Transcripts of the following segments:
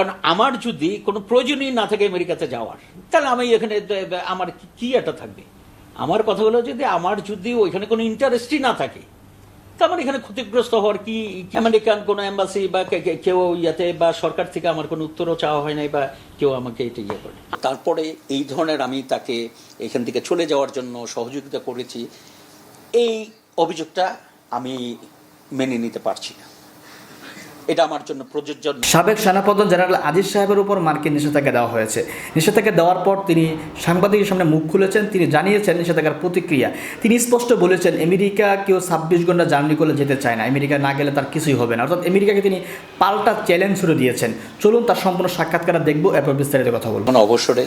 কারণ আমার যদি কোনো প্রয়োজনই না থাকে আমেরিকাতে যাওয়ার, তাহলে আমি এখানে, আমার কি- একটা থাকবে? আমার কথা হলো যদি আমার যদি ওইখানে কোনো ইন্টারেস্টই না থাকে, তা আমার এখানে ক্ষতিগ্রস্ত হওয়ার কি আমেরিকান কোনো অ্যাম্বাসি বা কেউ ইয়াতে বা সরকার থেকে আমার কোনো উত্তরও চাওয়া হয় নাই বা কেউ আমাকে এটা ইয়ে করে তারপরে এই ধরনের আমি তাকে এখান থেকে চলে যাওয়ার জন্য সহযোগিতা করেছি, এই অভিযোগটা আমি মেনে নিতে পারছি না। এটা আমার জন্য প্রযোজ্য সাবেক সেনাপ্রধান জেনারেল আজিজ সাহেবের উপর মার্কিন নিষেধাজ্ঞা দেওয়া হয়েছে। নিষেধাজ্ঞা দেওয়ার পর তিনি সাংবাদিকের সামনে মুখ খুলেছেন তিনি জানিয়েছেন নিষেধাজ্ঞার প্রতিক্রিয়া। তিনি স্পষ্ট বলেছেন আমেরিকা কেউ ছাব্বিশ ঘণ্টা জার্নি করলে যেতে চায় না। আমেরিকা না গেলে তার কিছুই হবে না। অর্থাৎ আমেরিকাকে তিনি পাল্টা চ্যালেঞ্জ ছুড়ে দিয়েছেন। চলুন তার সম্পূর্ণ সাক্ষাৎকার দেখব এরপর বিস্তারিত কথা বলব। অবসরে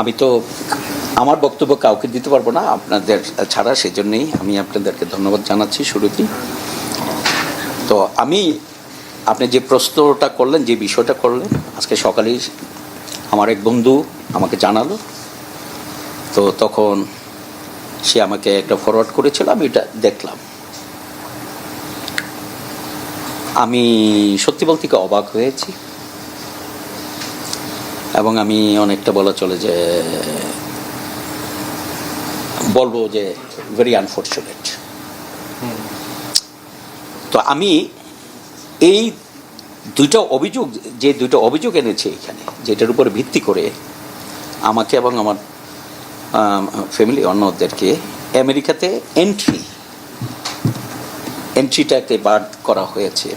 আমি তো আমার বক্তব্য কাউকে দিতে পারব না আপনাদের ছাড়া সেজন্যই আমি আপনাদেরকে ধন্যবাদ জানাচ্ছি শুরুতেই। তো আমি আপনি যে প্রশ্নটা করলেন যে বিষয়টা করলেন আজকে সকালেই আমার এক বন্ধু আমাকে জানালো। তো তখন সে আমাকে একটা ফরওয়ার্ড করেছিল আমি এটা দেখলাম। আমি সত্যি বলতে কি অবাক হয়েছি। এবং আমি অনেকটা বলা চলে যে বলব যে ভেরি আনফর্চুনেট তো আমি এই দুইটা অভিযোগ, যে দুইটা অভিযোগ এনেছে এখানে, যেটার উপর ভিত্তি করে আমাকে এবং আমার ফ্যামিলি অন্যদেরকে আমেরিকাতে এন্ট্রি এন্ট্রিটাকে বাদ করা হয়েছে।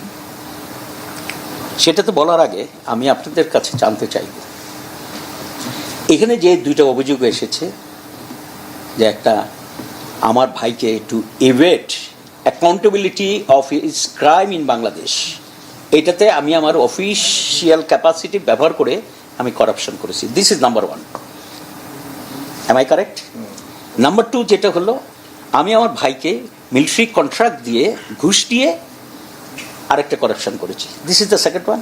সেটাতে বলার আগে আমি আপনাদের কাছে জানতে চাইব এখানে যে দুইটা অভিযোগ এসেছে, যে একটা, আমার ভাইকে একটু evade accountability of his crime in Bangladesh এটাতে আমি আমার অফিসিয়াল ক্যাপাসিটি ব্যবহার করে আমি করাপশন করেছি। This is number one am I correct number two যেটা হলো আমি আমার ভাইকে মিলিটারি কন্ট্রাক্ট দিয়ে ঘুষ দিয়ে আরেকটা করাপশন করেছি। This is the second one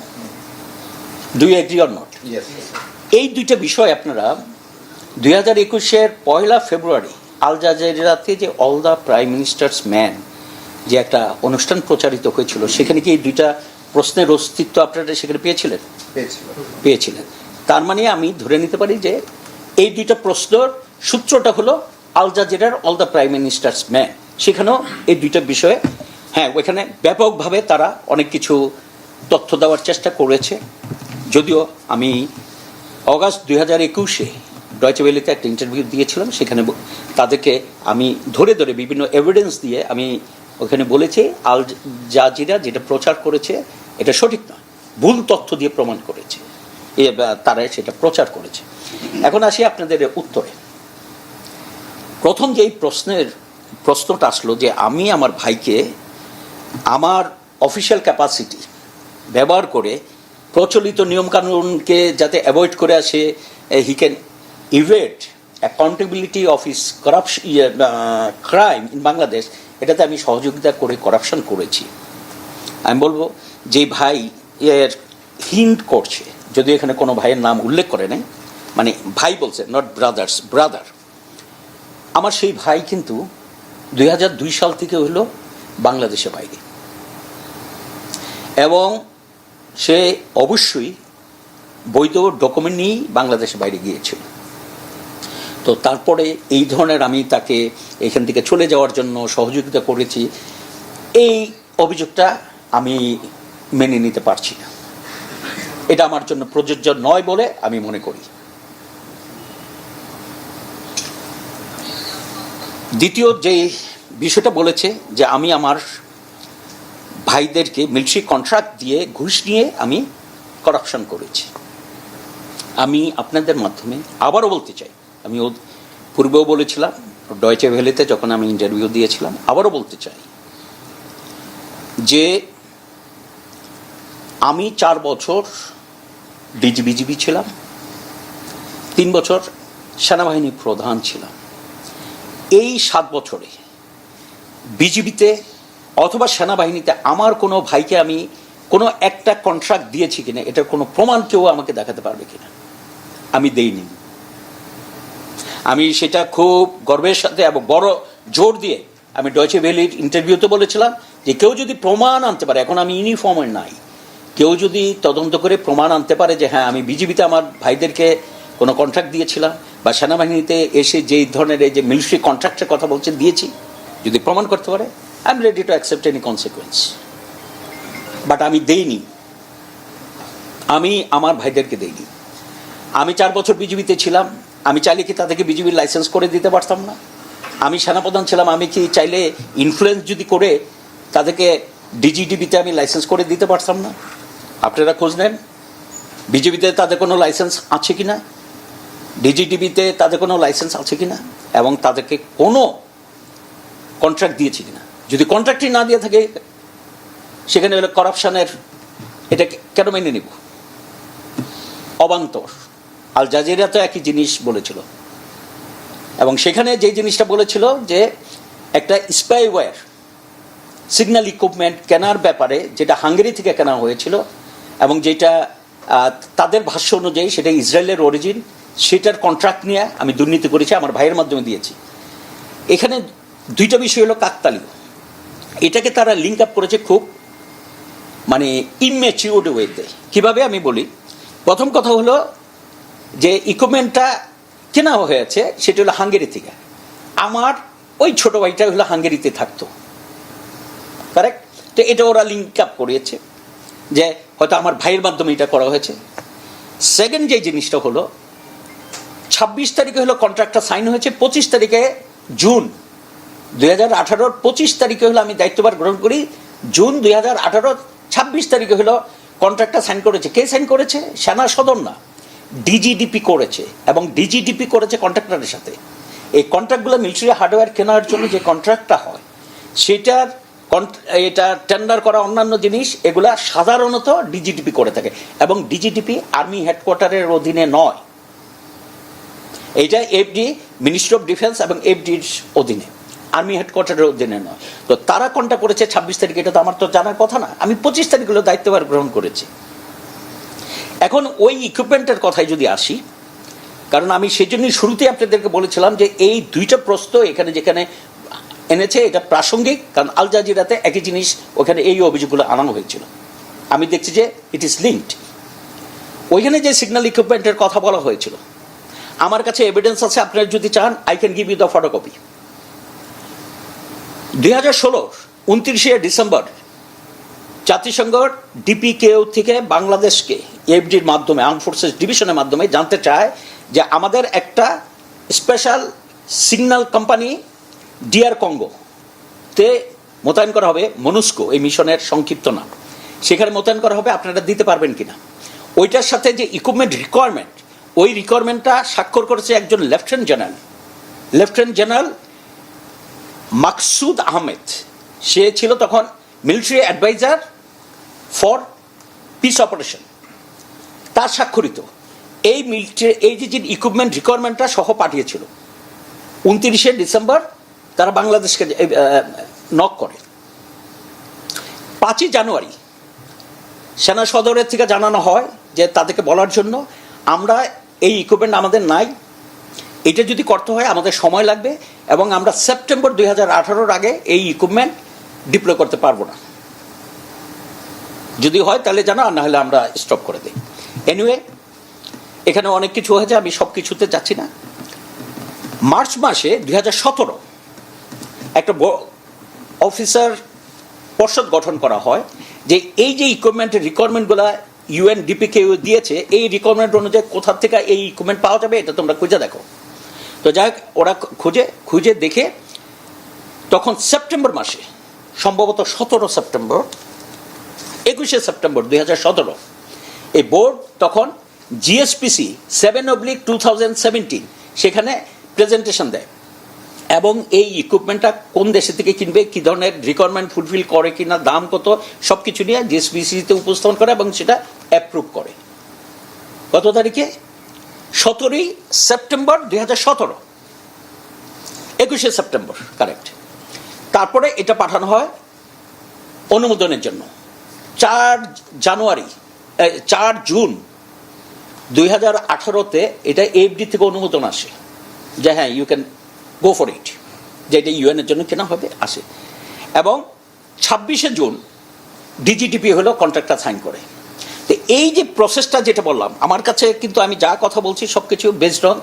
do you agree or not এই দুইটা বিষয় আপনারা দুই হাজার একুশের পয়লা ফেব্রুয়ারি আল জাজেরাতে যে all the prime minister's men যে একটা অনুষ্ঠান প্রচারিত হয়েছিল সেখানে কি এই দুইটা প্রশ্নের অস্তিত্ব আপনারা সেখানে পেয়েছিলেন? পেয়েছিলেন। তার মানে আমি ধরে নিতে পারি যে এই দুইটা প্রশ্নর সূত্রটা হলো আল জাজিরার all the prime minister's men. সেখানেও এই দুইটা বিষয়ে হ্যাঁ ওইখানে ব্যাপকভাবে তারা অনেক কিছু তথ্য দেওয়ার চেষ্টা করেছে। যদিও আমি অগাস্ট দুই হাজার একুশে ডয়চে ভ্যালিতে একটা ইন্টারভিউ দিয়েছিলাম সেখানে তাদেরকে আমি ধরে ধরে বিভিন্ন এভিডেন্স দিয়ে আমি ওখানে বলেছি আল জাজিরা যেটা প্রচার করেছে, এটা সঠিক নয়। ভুল তথ্য দিয়ে প্রমাণ করেছে। এ তারা সেটা প্রচার করেছে। এখন আসি আপনাদের উত্তরে। প্রথম যেই প্রশ্নের, প্রশ্নটা আসলো যে আমি আমার ভাইকে আমার অফিসিয়াল ক্যাপাসিটি ব্যবহার করে প্রচলিত নিয়মকানুনকে যাতে অ্যাভয়েড করে আসে he can evade accountability of his corruption crime in Bangladesh এটাতে আমি সহযোগিতা করে করাপশন করেছি। আমি বলব, যে ভাই এর হিন্ট করছে যদি এখানে কোনো ভাইয়ের নাম উল্লেখ করে নাই মানে ভাই বলছে নট ব্রাদার্স ব্রাদার আমার সেই ভাই কিন্তু দুই হাজার দুই সাল থেকে হলো বাংলাদেশে বাইরে। এবং সে অবশ্যই বৈধ ডকুমেন্ট নিয়েই বাংলাদেশে বাইরে গিয়েছিল। তো তারপরে এই ধরনের আমি তাকে এখান থেকে চলে যাওয়ার জন্য সহযোগিতা করেছি। এই অভিযোগটা আমি মেনে নিতে পারছি না। এটা আমার জন্য প্রযোজ্য নয় বলে আমি মনে করি। দ্বিতীয় যে বিষয়টা বলেছে যে আমি আমার ভাইদেরকে মিলিটারি কন্ট্রাক্ট দিয়ে ঘুষ নিয়ে আমি করাপশন করেছি। আমি আপনাদের মাধ্যমে আবারও বলতে চাই আমি ও পূর্বেও বলেছিলাম ডয়চে ভ্যালিতে যখন আমি ইন্টারভিউ দিয়েছিলাম, আবারও বলতে চাই যে আমি চার বছর ডিজিবিজিবি ছিলাম, তিন বছর সেনাবাহিনী প্রধান ছিলাম। এই সাত বছরে বিজিবিতে অথবা সেনাবাহিনীতে আমার কোনো ভাইকে আমি কোনো একটা কন্ট্রাক্ট দিয়েছি কিনা, এটার কোনো প্রমাণ কেউ আমাকে দেখাতে পারবে কিনা, আমি দেইনি। আমি সেটা খুব গর্বের সাথে এবং বড় জোর দিয়ে আমি ডয়চে ভ্যালির ইন্টারভিউতে বলেছিলাম যে কেউ যদি প্রমাণ আনতে পারে, এখন আমি ইউনিফর্মে নাই, কেউ যদি তদন্ত করে প্রমাণ আনতে পারে যে হ্যাঁ আমি বিজিবিতে আমার ভাইদেরকে কোনো কন্ট্রাক্ট দিয়েছিলাম বা সেনাবাহিনীতে এসে যেই ধরনের এই যে মিলিটারি কন্ট্রাক্টের কথা বলছে, দিয়েছি, যদি প্রমাণ করতে পারে I am ready to accept any consequence but আমি দেইনি। আমি আমার ভাইদেরকে দেইনি। আমি চার বছর বিজিবিতে ছিলাম। আমি চাইলে কি তাদেরকে বিজিবির লাইসেন্স করে দিতে পারতাম না? আমি সেনাপ্রধান ছিলাম, আমি কি চাইলে ইনফ্লুয়েন্স যদি করে তাদেরকে ডিজিডিবিতে আমি লাইসেন্স করে দিতে পারতাম না? আপনারা খোঁজ নেন। বিজেপিতে তাদের কোনো লাইসেন্স আছে কি না? ডিজিটিভিতে তাদের কোনো লাইসেন্স আছে কি না? এবং তাদেরকে কোনো কন্ট্রাক্ট দিয়েছে কি না? যদি কন্ট্রাক্টই না দিয়ে থাকে, সেখানে হলো করাপশনের এটা কেন মেনে নিব? অবান্তর। আল জাজিরা তো একই জিনিস বলেছিল। এবং সেখানে যে জিনিসটা বলেছিল যে একটা স্পাইওয়্যার সিগন্যাল ইকুইপমেন্ট কেনার ব্যাপারে যেটা হাঙ্গেরি থেকে কেনা হয়েছিল এবং যেটা তাদের ভাষ্য অনুযায়ী সেটা ইসরায়েলের অরিজিন সেটার কন্ট্রাক্ট নিয়ে আমি দুর্নীতি করেছি, আমার ভাইয়ের মাধ্যমে দিয়েছি। এখানে দুইটা বিষয় হলো কাকতালীয়। এটাকে তারা লিঙ্ক আপ করেছে খুব মানে ইমেচিউর্ড ওয়েতে কীভাবে আমি বলি? প্রথম কথা হলো যে ইকুইপমেন্টটা কেনা হয়েছে, সেটা হলো হাঙ্গেরি থেকে। আমার ওই ছোট ভাইটা হলো হাঙ্গেরিতে থাকতো। কারেক্ট তো এটা ওরা লিঙ্ক আপ করিয়েছে, যে হয়তো আমার ভাইয়ের মাধ্যমে এটা করা হয়েছে। সেকেন্ড যে জিনিসটা হলো, ছাব্বিশ তারিখে হলো কন্ট্রাক্টটা সাইন হয়েছে, পঁচিশ তারিখে জুন দুই হাজার আঠারোর পঁচিশ তারিখে হলো আমি দায়িত্বভার গ্রহণ করি জুন দুই হাজার আঠারোর ছাব্বিশ তারিখে হলো কন্ট্রাক্টটা সাইন করেছে। কে সাইন করেছে? সেনা সদর না। ডিজিডিপি করেছে এবং ডিজিডিপি করেছে কন্ট্রাক্টরের সাথে। এই কন্ট্রাক্টগুলো মিলিটারি হার্ডওয়্যার কেনার জন্য যে কন্ট্রাক্টটা হয়, সেটার এটা টেন্ডার করা অন্যান্য জিনিস, এগুলা সাধারণত ডিজিডিপি করে থাকে এবং ডিজিডিপি আর্মি হেডকোয়ার্টারের অধীনে নয়। এইটা এফডি মিনিস্ট্রি অফ ডিফেন্স এবং এফডির অধীনে আর্মি হেডকোয়ার্টারের অধীনে নয়। তো তারা কোনটা করেছে ছাব্বিশ তারিখ, এটা তো আমার তো জানার কথা না। আমি পঁচিশ তারিখ হলো দায়িত্বভার গ্রহণ করেছি। এখন ওই ইকুইপমেন্টের কথায় যদি আসি, কারণ আমি সেই জন্যই শুরুতেই আপনাদেরকে বলেছিলাম যে এই দুইটা প্রশ্ন এখানে যেখানে এনেছে, এটা প্রাসঙ্গিক, কারণ আল জাজিরাতে একই জিনিস ওখানে এই অভিযোগগুলো আনানো হয়েছিল। আমি দেখছি যে ইট ইজ লিঙ্কড ওইখানে যে সিগন্যাল ইকুইপমেন্টের কথা বলা হয়েছিল, আমার কাছে এভিডেন্স আছে, আপনারা যদি চান I can give you the photocopy দুই হাজার ষোলোর উনত্রিশে ডিসেম্বর জাতিসংঘ ডিপিকেও থেকে বাংলাদেশকে এফডির মাধ্যমে আর্ম ফোর্সেস ডিভিশনের মাধ্যমে জানতে চায় যে আমাদের একটা special signal company DR Congo তে মোতায়েন করা হবে মনুস্কো এই মিশনের সংক্ষিপ্ত নাম। সেখানে মোতায়েন করা হবে, আপনারা দিতে পারবেন কিনা। ওইটার সাথে যে ইকুইপমেন্ট রিকোয়ারমেন্ট ওই রিকোয়ারমেন্টটা স্বাক্ষর করেছে একজন lieutenant general lieutenant general Maksud Ahmed, সে ছিল তখন military adviser for peace operation তার স্বাক্ষরিত। এই মিলিটারি এই যে যে ইকুইপমেন্ট রিকোয়ারমেন্টটা সহ পাঠিয়েছিল। উনত্রিশে ডিসেম্বর তারা বাংলাদেশকে নক করে। পাঁচই জানুয়ারি সেনা সদরের থেকে জানানো হয় যে তাদেরকে বলার জন্য আমরা এই ইকুইপমেন্ট আমাদের নাই। এটা যদি করতে হয়, আমাদের সময় লাগবে এবং আমরা সেপ্টেম্বর দুই হাজার আগে এই ইকুইপমেন্ট ডিপ্লয় করতে পারব না। যদি হয়, তাহলে জানা না হলে আমরা স্টপ করে দিই। এনিওয়ে এখানে অনেক কিছু হয়েছে, আমি সব কিছুতে যাচ্ছি না। মার্চ মাসে দুই হাজার সতেরো একটা অফিসার পর্ষদ গঠন করা হয় যে এই যে ইকুইপমেন্টের রিকোয়ারমেন্টগুলো ইউএন ডিপিকে দিয়েছে, এই রিকোয়ারমেন্ট অনুযায়ী কোথা থেকে এই ইকুইপমেন্ট পাওয়া যাবে, এটা তোমরা খুঁজে দেখো। তো যাই ওরা খুঁজে খুঁজে দেখে তখন সেপ্টেম্বর মাসে, সম্ভবত সতেরো সেপ্টেম্বর, একুশে সেপ্টেম্বর দুই হাজার সতেরো এই বোর্ড তখন GSPC seven oblique two thousand seventeen সেখানে প্রেজেন্টেশন দেয়। এবং এই ইকুইপমেন্টটা কোন দেশে থেকে কিনবে, কী ধরনের রিকোয়ারমেন্ট ফুলফিল করে কি না দাম কত সব কিছু নিয়ে জিএসপিসিতে উপস্থাপন করে এবং সেটা অ্যাপ্রুভ করে। কত তারিখে? সতেরোই সেপ্টেম্বর দুই হাজার সতেরো। একুশে সেপ্টেম্বর কারেক্ট তারপরে এটা পাঠানো হয় অনুমোদনের জন্য। চার জানুয়ারি চার জুন দুই হাজার আঠারোতে এটা এফডি থেকে অনুমোদন আসে। যে হ্যাঁ you can go for it যে এটা ইউএন এর জন্য কেনা হবে, আসে। এবং ছাব্বিশে জুন ডিজিটিপি হলো কন্ট্রাক্টটা সাইন করে। তো এই যে প্রসেসটা যেটা বললাম, আমার কাছে কিন্তু আমি যা কথা বলছি সব কিছু বেসড অন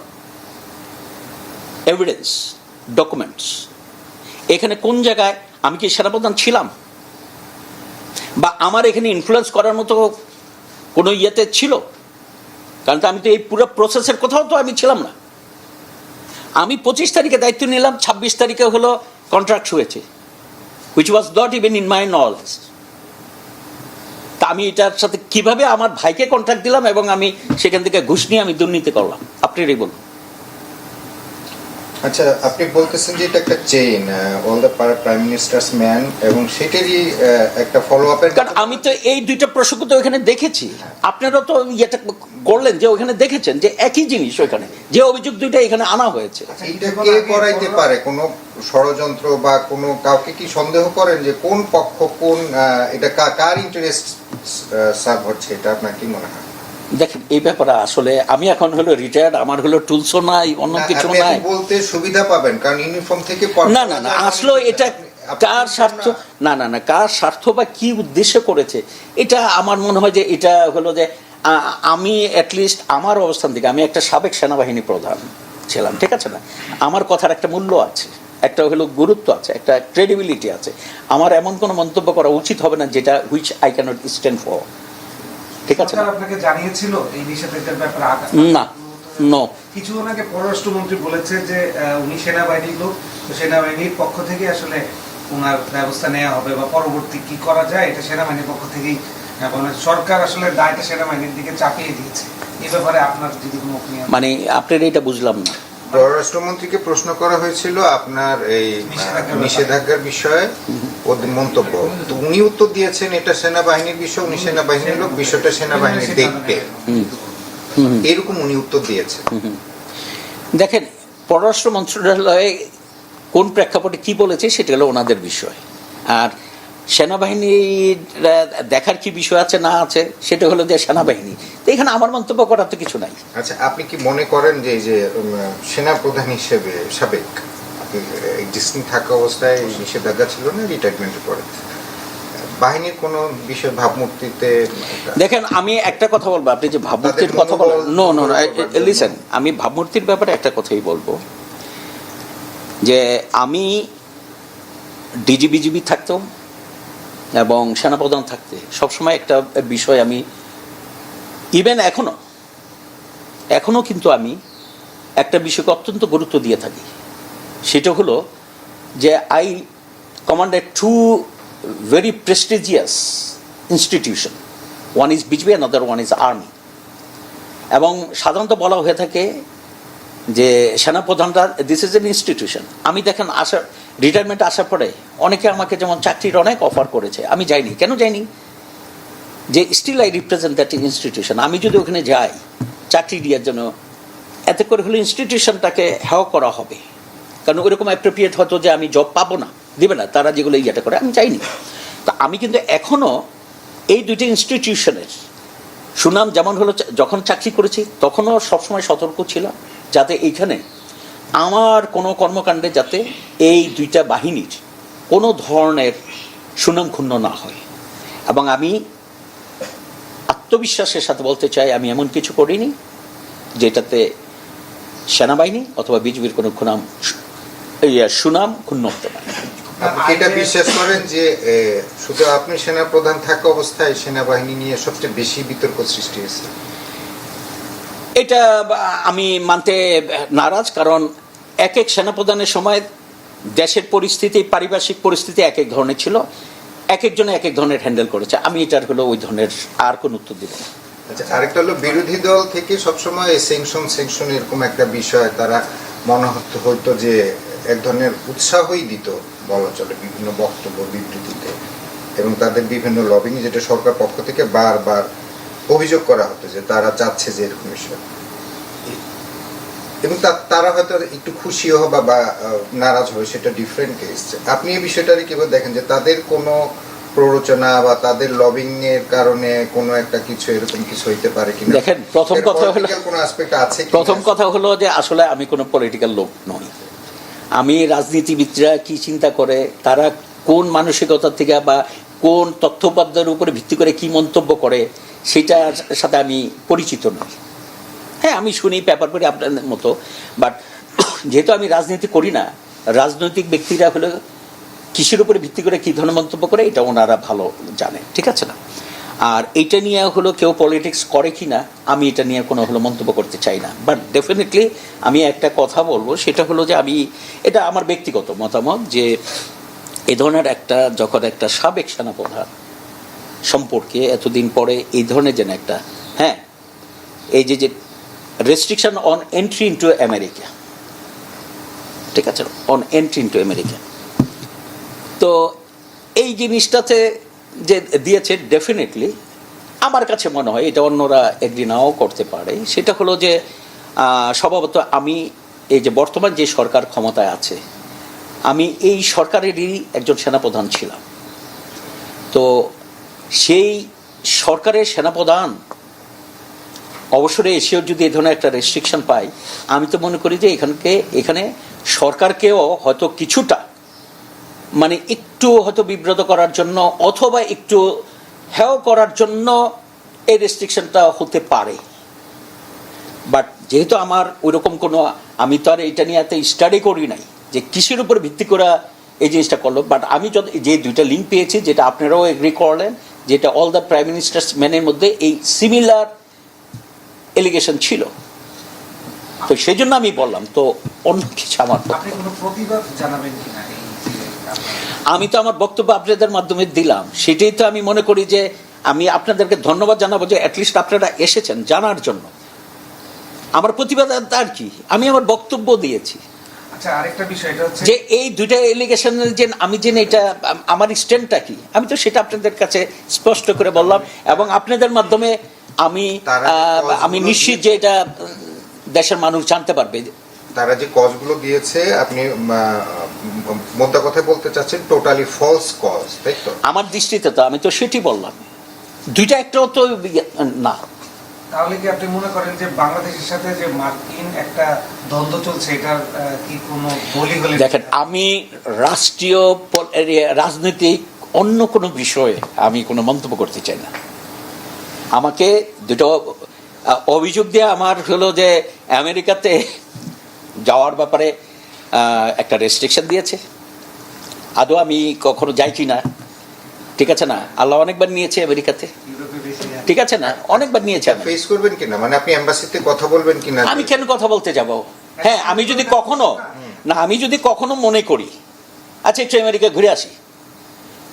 এভিডেন্স ডকুমেন্টস এখানে কোন জায়গায় আমি কি সেনাপ্রধান ছিলাম? বা আমার এখানে ইনফ্লুয়েন্স করার মতো কোনো ইয়েতে ছিল? কারণ তো আমি তো এই পুরো প্রসেসের কোথাও তো আমি ছিলাম না। আমি পঁচিশ তারিখে দায়িত্ব নিলাম, ছাব্বিশ তারিখে হলো কন্ট্রাক্ট হয়েছে which was not even in my knowledge তা আমি এটার সাথে কীভাবে আমার ভাইকে কন্ট্রাক্ট দিলাম এবং আমি সেখান থেকে ঘুষ নিয়ে আমি দুর্নীতি করলাম? আপনি এটাই বলুন আচ্ছা আপনি বলতেছেন যে এটা একটা chain all the prime minister's men এবং সেটারই একটা ফলো আপের কারণ আমি তো এই দুইটা প্রসঙ্গ তো ওখানে দেখেছি। আপনারা তো ইয়েটা করলেন যে ওখানে দেখেছেন যে একই জিনিস ওখানে যে অভিযোগ দুইটা এখানে আনা হয়েছে। এটা কে করাইতে পারে? কোন ষড়যন্ত্র বা কোনো কাউকে কি সন্দেহ করেন যে কোন পক্ষ কোন এটা কার ইন্টারেস্ট সার্ভ হচ্ছে? এটা আপনার কি মনে হয়? দেখেন এই ব্যাপারে আসলে আমি এখন হলো রিটায়ার্ড আমার হলো টুলসও নাই অন্য কিছু নাই। বলতে সুবিধা পাবেন কারণ ইউনিফর্ম থেকে না না না আসলে এটা কার স্বার্থ? না। না না কার স্বার্থ বা কি উদ্দেশ্যে করেছে? এটা আমার মনে হয় যে এটা হলো যে আমি অ্যাটলিস্ট আমার অবস্থান থেকে আমি একটা সাবেক সেনাবাহিনী প্রধান ছিলাম ঠিক আছে না? আমার কথার একটা মূল্য আছে একটা হলো গুরুত্ব আছে একটা ক্রেডিবিলিটি আছে। আমার এমন কোনো মন্তব্য করা উচিত হবে না যেটা which I cannot stand for ঠিক আছে। আপনাকে জানিয়েছিল এই নিষেধাজ্ঞার ব্যাপারে না নো কিছু আগে পররাষ্ট্রমন্ত্রী বলেছে যে উনি সেনাবাহিনীর লোক তো সেনাবাহিনীর পক্ষ থেকে আসলে ওনার ব্যবস্থা নেওয়া হবে বা পরবর্তী কি করা যায় এটা সেনাবাহিনীর পক্ষ থেকেই। সরকার আসলে দায়টা সেনাবাহিনীর দিকে চাপিয়ে দিয়েছে। এ ব্যাপারে আপনার যদি কোনো মানে আপনার এটা বুঝলাম না। পররাষ্ট্রমন্ত্রীকে প্রশ্ন করা হয়েছিল আপনার এই নিষেধাজ্ঞার বিষয়ে মন্তব্য। তো উনি উত্তর দিয়েছেন, এটা সেনাবাহিনীর বিষয়, উনি সেনাবাহিনীর লোক, বিষয়টা সেনাবাহিনী দেখবে। এরকম উনি উত্তর দিয়েছেন। দেখেন, পররাষ্ট্র মন্ত্রণালয়ে কোন প্রেক্ষাপটে কি বলেছে সেটা হলো ওনাদের বিষয়। আর সেনাবাহিনীর দেখার কি বিষয় আছে না আছে সেটা হলো যে সেনাবাহিনী। তো এখানে আমার মন্তব্য করার তো কিছু নাই। আচ্ছা আপনি কি মনে করেন যে যে উম, সেনা প্রধান হিসেবে সাবেক এক্সিস্টিং থাকা অবস্থায় নিষেধাজ্ঞা ছিল না রিটায়ারমেন্টের পরে? বাহিনীর কোনো বিষয় ভাবমূর্তিতে? দেখেন আমি একটা কথা বলব আপনি যে ভাবমূর্তির কথা বলেন নো নো লিসেন আমি ভাবমূর্তির ব্যাপারে একটা কথাই বলব। যে আমি ডিজিবিজিবি থাকতেও এবং সেনাপ্রধান থাকতে। সবসময় একটা বিষয় আমি ইভেন এখনও এখনও কিন্তু আমি একটা বিষয়কে অত্যন্ত গুরুত্ব দিয়ে থাকি। সেটা হলো যে I commanded two very prestigious institution one is BGB another one is army এবং সাধারণত বলা হয়ে থাকে যে সেনাপ্রধানরা দিস ইজ এন ইনস্টিটিউশন আমি দেখেন আসার রিটায়ারমেন্ট আসার পরে অনেকে আমাকে যেমন চাকরির অনেক অফার করেছে, আমি যাইনি। কেন যাইনি? যে still I represent that institution আমি যদি ওখানে যাই, চাকরি দেওয়ার জন্য, এতে করে হলে ইনস্টিটিউশনটাকে হ্যাও করা হবে। কারণ ওরকম অ্যাপ্রোপ্রিয়েট হতো যে আমি জব পাবো না, দিবে না, তারা যেগুলো ইয়েটা করে, আমি চাইনি তা আমি কিন্তু এখনও এই দুইটি ইনস্টিটিউশনের সুনাম যেমন হলো, যখন চাকরি করেছি, তখনও সবসময় সতর্ক ছিলাম। যাতে এইখানে আমার কোনো কর্মকাণ্ডে যাতে এই দুইটা বাহিনীর কোনো ধরনের সুনাম ক্ষুণ্ণ না হয়। এবং আমি আত্মবিশ্বাসের সাথে বলতে চাই, আমি এমন কিছু করিনি যেটাতে সেনাবাহিনী অথবা বিজেপির কোনো খুনাম সুনাম ক্ষুণ্ণ হতে পারে। এটা বিশ্বাস করেন যে শুধু আপনি সেনা প্রধান থাকা অবস্থায় সেনাবাহিনী নিয়ে সবচেয়ে বেশি বিতর্ক সৃষ্টি হয়েছে? এটা আমি মানতে নারাজ, কারণ এক এক সেনাপ্রধানের সময় দেশের পরিস্থিতি, পারিপার্শ্বিক পরিস্থিতি এক এক ধরনের ছিল, এক একজনে এক এক ধরনের হ্যান্ডেল করেছে। আমি এটার হলো ওই ধরনের আর কোন উত্তর দিব না। আচ্ছা আরেকটা হলো বিরোধী দল থেকে সবসময় সেংশন সেংশন এরকম একটা বিষয় তারা মনে হতো যে এক ধরনের উৎসাহই দিত, বলা চলে বিভিন্ন বক্তব্য বিবৃতিতে। এবং তাদের বিভিন্ন লবিং যেটা সরকার পক্ষ থেকে বারবার অভিযোগ করা হতো যে তারা চাচ্ছে যে এরকম বিষয়। এবং তারা হয়তো একটু খুশিও হবে বা নারাজ হবে সেটা ডিফারেন্ট কেস আপনি এই বিষয়টাকে কীভাবে দেখেন যে তাদের কোনো প্ররোচনা বা তাদের লবিং এর কারণে কোনো একটা কিছু এরকম কিছু হইতে পারে কিনা? দেখেন, প্রথম কথা হলো- কোনো অ্যাসপেক্ট আছে প্রথম কথা হলো যে আসলে আমি কোনো পলিটিক্যাল লোক নই। আমি রাজনীতিবিদরা কি চিন্তা করে তারা কোন মানসিকতা থেকে বা কোন তথ্যোপাধ্যায়ের উপরে ভিত্তি করে কি মন্তব্য করে, সেটার সাথে আমি পরিচিত নই। হ্যাঁ আমি শুনি পেপার পড়ি আপনাদের মতো বাট যেহেতু আমি রাজনীতি করি না, রাজনৈতিক ব্যক্তিরা হলো কিসের উপরে ভিত্তি করে কী ধরনের মন্তব্য করে, এটা ওনারা ভালো জানে, ঠিক আছে না? আর এইটা নিয়ে হলো কেউ পলিটিক্স করে কি না আমি এটা নিয়ে কোনো হলো মন্তব্য করতে চাই না। বাট ডেফিনেটলি আমি একটা কথা বলব, সেটা হলো যে আমি, এটা আমার ব্যক্তিগত মতামত যে এ ধরনের একটা, যখন একটা সাবেক সেনাপ্রধান সম্পর্কে এতদিন পরে এই ধরনের যেন একটা হ্যাঁ এই যে যে restriction on entry into America ঠিক আছে অন এন্ট্রি ইন্টু আমেরিকা তো এই জিনিসটাতে যে দিয়েছে ডেফিনেটলি আমার কাছে মনে হয় এটা অন্যরা এগ্রি নাও করতে পারে। সেটা হলো যে স্বভাবত আমি এই যে বর্তমান যে সরকার ক্ষমতায় আছে আমি এই সরকারেরই একজন সেনাপ্রধান ছিলাম। তো সেই সরকারের সেনাপ্রধান অবসরে এসেও যদি এই ধরনের একটা রেস্ট্রিকশন পাই আমি তো মনে করি যে এখানকে, এখানে সরকারকেও হয়তো কিছুটা মানে একটু হয়তো বিব্রত করার জন্য অথবা একটু হেয় করার জন্য এই রেস্ট্রিকশনটা হতে পারে। বাট যেহেতু আমার ওইরকম কোনো, আমি তো আর এটা নিয়ে এত স্টাডি করি নাই। যে কিসের উপর ভিত্তি করা এই জিনিসটা করল। বাট আমি যত যে দুইটা লিঙ্ক পেয়েছি যেটা আপনারাও এগ্রি করলেন যেটা অল দ্য প্রাইম মিনিস্টার্স ম্যানের মধ্যে এই সিমিলার এলিগেশন ছিল। তো সেই জন্য আমি বললাম তো অন্য কিছু আমার আমি তো আমার বক্তব্য আপনাদের মাধ্যমে দিলাম। সেটাই তো আমি মনে করি যে আমি আপনাদেরকে ধন্যবাদ জানাব যে অ্যাটলিস্ট আপনারা এসেছেন জানার জন্য। আমার প্রতিবাদ আর কি? আমি আমার বক্তব্য দিয়েছি। আচ্ছা আরেকটা বিষয় এটা হচ্ছে যে এই দুইটা এলিগেশনের যে আমি যে এটা আমার স্ট্যান্ডটা কি? আমি তো সেটা আপনাদের কাছে স্পষ্ট করে বললাম এবং আপনাদের মাধ্যমে আমি আমি নিশ্চিত যে এটা দেশের মানুষ জানতে পারবে। তারা যে কজগুলো দিয়েছে আপনি মোদ্দা কথায় বলতে চাচ্ছেন টোটালি ফলস কজ তাই তো? আমার দৃষ্টিতে তো আমি তো সেটি বললাম। দুইটা একটাও তো ইয়ে, না। তাহলে কি আপনি মনে করেন যে বাংলাদেশের সাথে যে মার্কিন একটা দ্বন্দ্ব চলছে এটার কি কোনো গলি গলি দেখেন আমি রাষ্ট্রীয় রাজনৈতিক অন্য কোনো বিষয়ে আমি কোনো মন্তব্য করতে চাই না। আমাকে দুটো অভিযোগ দিয়ে আমার হলো যে আমেরিকাতে যাওয়ার ব্যাপারে একটা রেস্ট্রিকশন দিয়েছে। আদৌ আমি কখনো যাই কি না। ঠিক আছে না? আল্লাহ অনেকবার নিয়েছে আমেরিকাতে। ঠিক আছে না? অনেকবার নিয়েছে আমাকে। ফেস করবেন কিনা? মানে আপনি এম্বাসিতে কথা বলবেন কিনা? আমি কেন কথা বলতে যাব? হ্যাঁ আমি যদি কখনো না আমি যদি কখনো মনে করি আচ্ছা একটু আমেরিকা ঘুরে আসি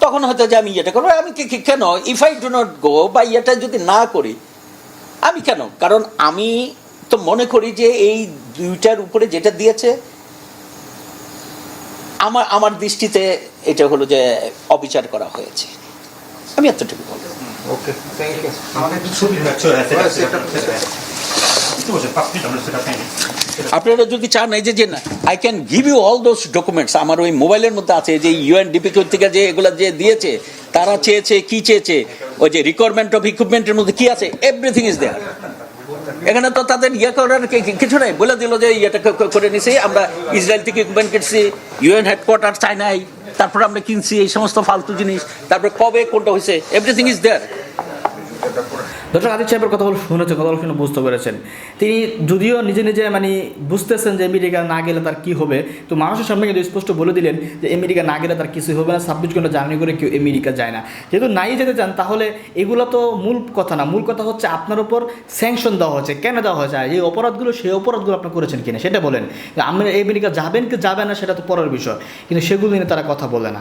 তখন হয়তো যে আমি এটা করব। আমি কেন? If I do not go বা এটা যদি না করি আমি কেন? কারণ আমি তো মনে করি যে এই দুইটার উপরে যেটা দিয়েছে আমার আমার দৃষ্টিতে এটা হলো যে অবিচার করা হয়েছে। আমি এতটুকু বলব। আপনারা যদি চান এই যে না I can give you all those documents আমার ওই মোবাইলের মধ্যে আছে যে ইউএনডিপি থেকে যে এগুলা যে দিয়েছে, তারা চেয়েছে, কি চেয়েছে, ওই যে রিকোয়ারমেন্ট অফ ইকুইপমেন্টের মধ্যে কি আছে এভরিথিং ইজ দেয়ার এখানে তো তাদের ইয়ে করার কিছু নাই, বলে দিল যে ইয়েটা করে নিছি, আমরা ইসরায়েল থেকে ইকুইপমেন্ট কিনছি ইউএন হেডকোয়ার্টার চায়নায় তারপর আমরা কিনছি এই সমস্ত ফালতু জিনিস, তারপর কবে কোনটা হয়েছে everything is there doctor Adit সাহেবের কথা বলে শুনেছেন, কথা শুনে বুঝতে পেরেছেন। তিনি যদিও নিজে নিজে মানে বুঝতেছেন যে আমেরিকা না গেলে তার কি হবে, তো মানুষের সামনে কিন্তু স্পষ্ট বলে দিলেন যে আমেরিকা না গেলে তার কিছু হবে না, ছাব্বিশ ঘণ্টা জার্নি করে কেউ আমেরিকা যায় না। যেহেতু নাই যেতে চান, তাহলে এগুলো তো মূল কথা না। মূল কথা হচ্ছে আপনার উপর স্যাংশন দেওয়া হয়েছে। কেন দেওয়া হয়েছে? এই অপরাধগুলো, সেই অপরাধগুলো আপনি করেছেন কিনা, সেটা বলেন। আমরা আমেরিকা যাবেন কি যাবেন না, সেটা তো পরের বিষয়। কিন্তু সেগুলো নিয়ে তারা কথা বলে না।